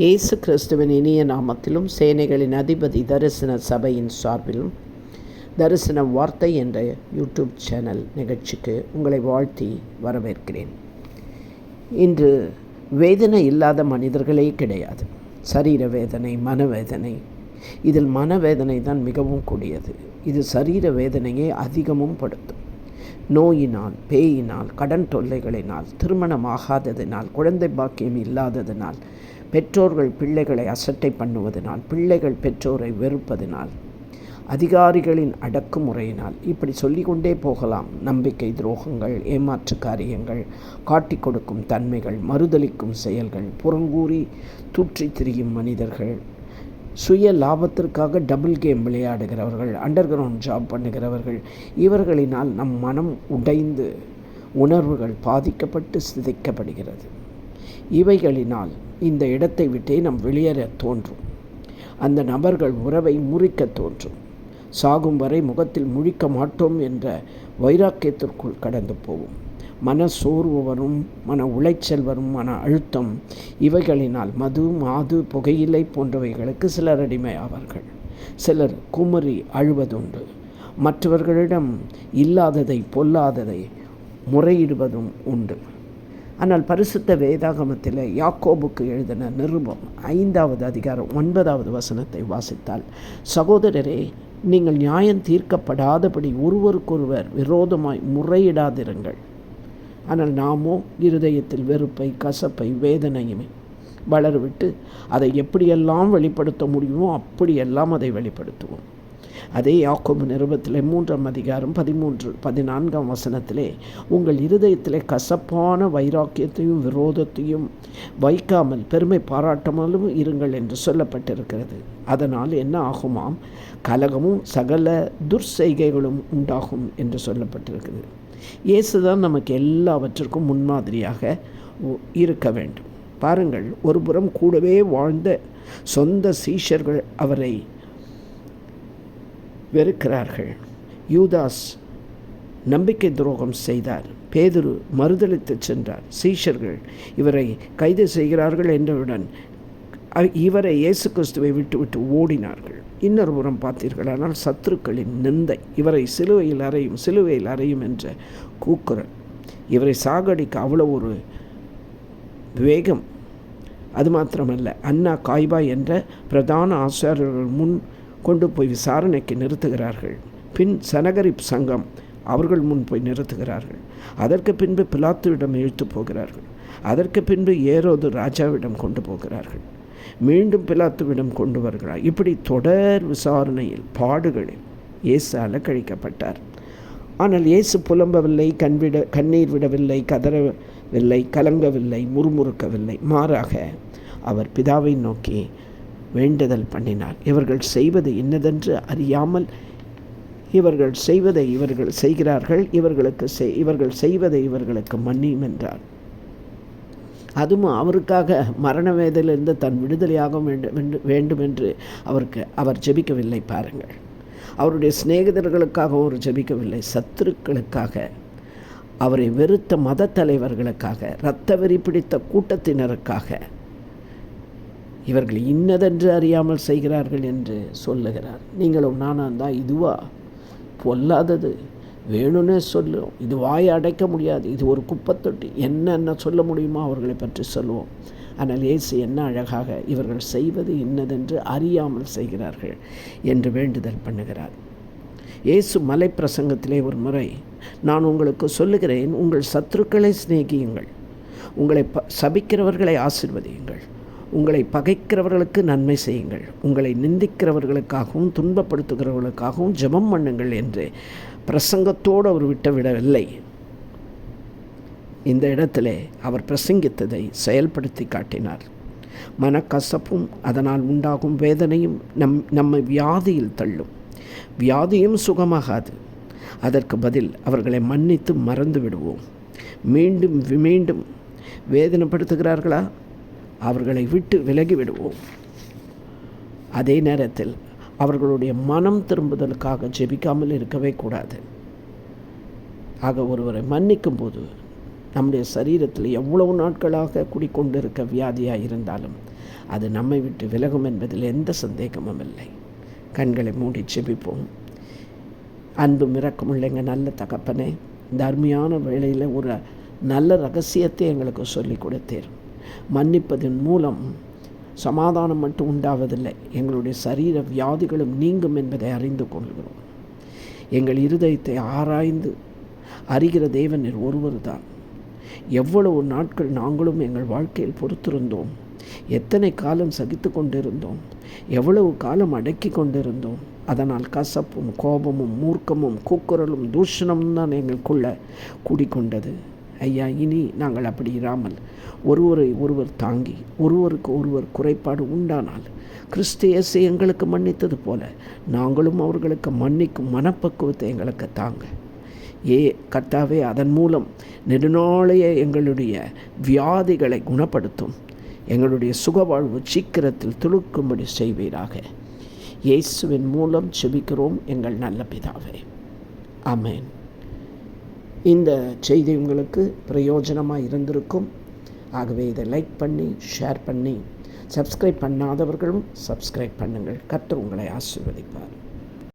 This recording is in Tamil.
இயேசு கிறிஸ்துவின் இனிய நாமத்திலும் சேனைகளின் அதிபதி தரிசன சபையின் சார்பிலும் தரிசன வார்த்தை என்ற யூடியூப் சேனல் நிகழ்ச்சிக்கு உங்களை வாழ்த்தி வரவேற்கிறேன். இன்று வேதனை இல்லாத மனிதர்களே கிடையாது. சரீர வேதனை மனவேதனை இதில் மனவேதனை தான் மிகவும் கூடியது. இது சரீர வேதனையை அதிகமும் படுத்தும். நோயினால் பேயினால் கடன் தொல்லைகளினால் திருமணமாகாததினால் குழந்தை பாக்கியம் இல்லாததினால் பெற்றோர்கள் பிள்ளைகளை அசட்டை பண்ணுவதனால் பிள்ளைகள் பெற்றோரை வெறுப்பதனால் அதிகாரிகளின் அடக்குமுறையினால் இப்படி சொல்லிக்கொண்டே போகலாம். நம்பிக்கை துரோகங்கள் ஏமாற்று காரியங்கள் காட்டி கொடுக்கும் தன்மைகள் மறுதளிக்கும் செயல்கள் புறங்கூறி தூற்றி திரியும் மனிதர்கள் சுய லாபத்திற்காக டபுள் கேம் விளையாடுகிறவர்கள் அண்டர் கிரவுண்ட் ஜாப் பண்ணுகிறவர்கள் இவர்களினால் நம் மனம் உடைந்து உணர்வுகள் பாதிக்கப்பட்டு சிதைக்கப்படுகிறது. இவைகளினால் இந்த இடத்தை விட்டே நம் வெளியேற தோன்றும். அந்த நபர்கள் உறவை முறிக்க தோன்றும். சாகும் வரை முகத்தில் முழிக்க மாட்டோம் என்ற வைராக்கியத்திற்குள் கடந்து போவோம். மன சோர்வு வரும் மன உளைச்சல் வரும் மன அழுத்தம் இவைகளினால் மது மாது புகையிலை போன்றவைகளுக்கு சிலர் அடிமை ஆவார்கள். சிலர் குமரி அழுவதுண்டு. மற்றவர்களிடம் இல்லாததை பொல்லாததை முறையிடுவதும் உண்டு. ஆனால் பரிசுத்த வேதாகமத்தில் யாக்கோபுக்கு எழுதின நிருபம் ஐந்தாவது அதிகாரம் ஒன்பதாவது வசனத்தை வாசித்தால் சகோதரரே நீங்கள் நியாயம் தீர்க்கப்படாதபடி ஒருவருக்கொருவர் விரோதமாய் முறையிடாதிருங்கள். ஆனால் நாமோ இருதயத்தில் வெறுப்பை கசப்பை வேதனையுமே வளரவிட்டு அதை எப்படியெல்லாம் வெளிப்படுத்த முடியுமோ அப்படியெல்லாம் அதை வெளிப்படுத்துவோம். அதே யாக்கோபு நிருபத்தில் மூன்றாம் அதிகாரம் பதிமூன்று பதினான்காம் வசனத்திலே உங்கள் இருதயத்திலே கசப்பான வைராக்கியத்தையும் விரோதத்தையும் வைக்காமல் பெருமை பாராட்டாமலும் இருங்கள் என்று சொல்லப்பட்டிருக்கிறது. அதனால் என்ன ஆகுமாம்? கலகமும் சகல துர்செய்கைகளும் உண்டாகும் என்று சொல்லப்பட்டிருக்கிறது. இயேசு தான் நமக்கு எல்லாவற்றிற்கும் முன்மாதிரியாக இருக்க வேண்டும். பாருங்கள் ஒரு புறம் கூடவே வாழ்ந்த சொந்த சீஷர்கள் அவரை வெறுக்கிறார்கள். யூதாஸ் நம்பிக்கை துரோகம் செய்தார். பேதுரு மறுதளித்து சென்றார். சீஷர்கள் இவரை கைது செய்கிறார்கள் என்றவுடன் இவரை இயேசு கிறிஸ்துவை விட்டுவிட்டு ஓடினார்கள். இன்னொரு புறம் பார்த்தீர்களானால் சத்துருக்களின் நிந்தை இவரை சிலுவையில் அறையும் சிலுவையில் அறையும் என்ற கூக்குரல். இவரை சாகடிக்க அவ்வளோ ஒரு வேகம் அது மாத்திரமல்ல அண்ணா காய்பாய் என்ற பிரதான ஆசிரியர்கள் முன் கொண்டு போய் விசாரணைக்கு நிறுத்துகிறார்கள். பின் சனகரிப் சங்கம் அவர்கள் முன் போய் நிறுத்துகிறார்கள். அதற்கு பின்பு பிலாத்துவிடம் இழுத்து போகிறார்கள். அதற்கு பின்பு ஏரோது ராஜாவிடம் கொண்டு போகிறார்கள். மீண்டும் பிலாத்துவிடம் கொண்டு வருகிறார். இப்படி தொடர் விசாரணையில் பாடுகளில் இயேசால கழிக்கப்பட்டார். ஆனால் இயேசு புலம்பவில்லை கண்விட கண்ணீர் விடவில்லை கதறவில்லை கலங்கவில்லை முறுமுறுக்கவில்லை. மாறாக அவர் பிதாவை நோக்கி வேண்டுதல் பண்ணினார். இவர்கள் செய்வது என்னதென்று அறியாமல் இவர்கள் செய்வதை இவர்கள் செய்கிறார்கள். இவர்களுக்கு செய் இவர்கள் செய்வதை இவர்களுக்கு மன்னியும் என்றார். அதுவும் அவருக்காக மரண வேதையிலிருந்து தன் விடுதலையாக வேண்டும் வேண்டும் என்று அவருக்கு அவர் ஜெபிக்கவில்லை பாருங்கள். அவருடைய சிநேகிதர்களுக்காக அவர் ஜெபிக்கவில்லை சத்துருக்களுக்காக அவரை வெறுத்த மத தலைவர்களுக்காக இரத்த வெறி பிடித்த கூட்டத்தினருக்காக இவர்கள் இன்னதென்று அறியாமல் செய்கிறார்கள் என்று சொல்லுகிறார். நீங்களும் நானாக தான் இதுவா? பொல்லாதது. வேணும்னே சொல்லும். இது வாயை அடைக்க முடியாது. இது ஒரு குப்பத்தொட்டி. என்னென்ன சொல்ல முடியுமோ அவர்களை பற்றி சொல்லுவோம். ஆனால் இயேசு என்ன அழகாக இவர்கள் செய்வது இன்னதென்று அறியாமல் செய்கிறார்கள் என்று வேண்டுதல் பண்ணுகிறார். இயேசு மலை பிரசங்கத்திலே ஒரு முறை நான் உங்களுக்கு சொல்லுகிறேன் உங்கள் சத்துருக்களை சிநேகியுங்கள். உங்களை ப சபிக்கிறவர்களை ஆசிர்வதியுங்கள். உங்களை பகைக்கிறவர்களுக்கு நன்மை செய்யுங்கள். உங்களை நிந்திக்கிறவர்களுக்காகவும் துன்பப்படுத்துகிறவர்களுக்காகவும் ஜெபம் பண்ணுங்கள் என்று பிரசங்கத்தோடு அவர் விட்டுவிடவில்லை இந்த இடத்திலே அவர் பிரசங்கித்ததை செயல்படுத்தி காட்டினார். மனக்கசப்பும் அதனால் உண்டாகும் வேதனையும் நம் நம்மை வியாதியில் தள்ளும். வியாதியும் சுகமாகாது. அதற்கு பதில் அவர்களை மன்னித்து மறந்து விடுவோம். மீண்டும் மீண்டும் வேதனைப்படுத்துகிறார்களா? அவர்களை விட்டு விலகி விடுவோம். அதே நேரத்தில் அவர்களுடைய மனம் திரும்புதலுக்காக ஜெபிக்காமல் இருக்கவே கூடாது. ஆக ஒருவரை மன்னிக்கும் போது நம்முடைய சரீரத்தில் எவ்வளவு நாட்களாக குடிக்கொண்டிருக்க வியாதியாக இருந்தாலும் அது நம்மை விட்டு விலகும் என்பதில் எந்த சந்தேகமும் இல்லை. கண்களை மூடி செபிப்போம் அன்பு மிரக்கமுள்ள இல்லைங்க நல்ல தகப்பனே இந்த அருமையான வேளையில் ஒரு நல்ல ரகசியத்தை எங்களுக்கு சொல்லி கொடுத்தேன் மன்னிப்பதன் மூலம் சமாதானம் மட்டும் உண்டாவதில்லை. எங்களுடைய சரீர வியாதிகளும் நீங்கும் என்பதை அறிந்து கொள்கிறோம். எங்கள் இருதயத்தை ஆராய்ந்து அறிகிற தேவனர் ஒருவர் தான் எவ்வளவு நாட்கள் நாங்களும் எங்கள் வாழ்க்கையில் பொறுத்திருந்தோம். எத்தனை காலம் சகித்து கொண்டிருந்தோம். எவ்வளவு காலம் அடக்கி கொண்டிருந்தோம். அதனால் கசப்பும் கோபமும் மூர்க்கமும் கூக்குரலும் தூஷணமும் தான் எங்களுக்குள்ள கூடிக்கொண்டது. ஐயா இனி நாங்கள் அப்படி இராமல் ஒருவரை ஒருவர் தாங்கி ஒருவருக்கு ஒருவர் குறைபாடு உண்டானால் கிறிஸ்து இயேசு எங்களுக்கு மன்னித்தது போல நாங்களும் அவர்களுக்கு மன்னிக்கும் மனப்பக்குவத்தை எங்களுக்கு தாங்க. ஏ கர்த்தாவே அதன் மூலம் நெடுநாளைய எங்களுடைய வியாதிகளை குணப்படுத்தும். எங்களுடைய சுகவாழ்வு சீக்கிரத்தில் துளுக்கும்படி செய்வீராக. இயேசுவின் மூலம் செபிக்கிறோம் எங்கள் நல்ல பிதாவே. அமேன் இந்த செய்தி உங்களுக்கு பிரயோஜனமாக இருந்திருக்கும். ஆகவே இதை லைக் பண்ணி ஷேர் பண்ணி சப்ஸ்கிரைப் பண்ணாதவர்களும் சப்ஸ்கிரைப் பண்ணுங்கள். கற்று உங்களை ஆசிர்வதிப்பார்.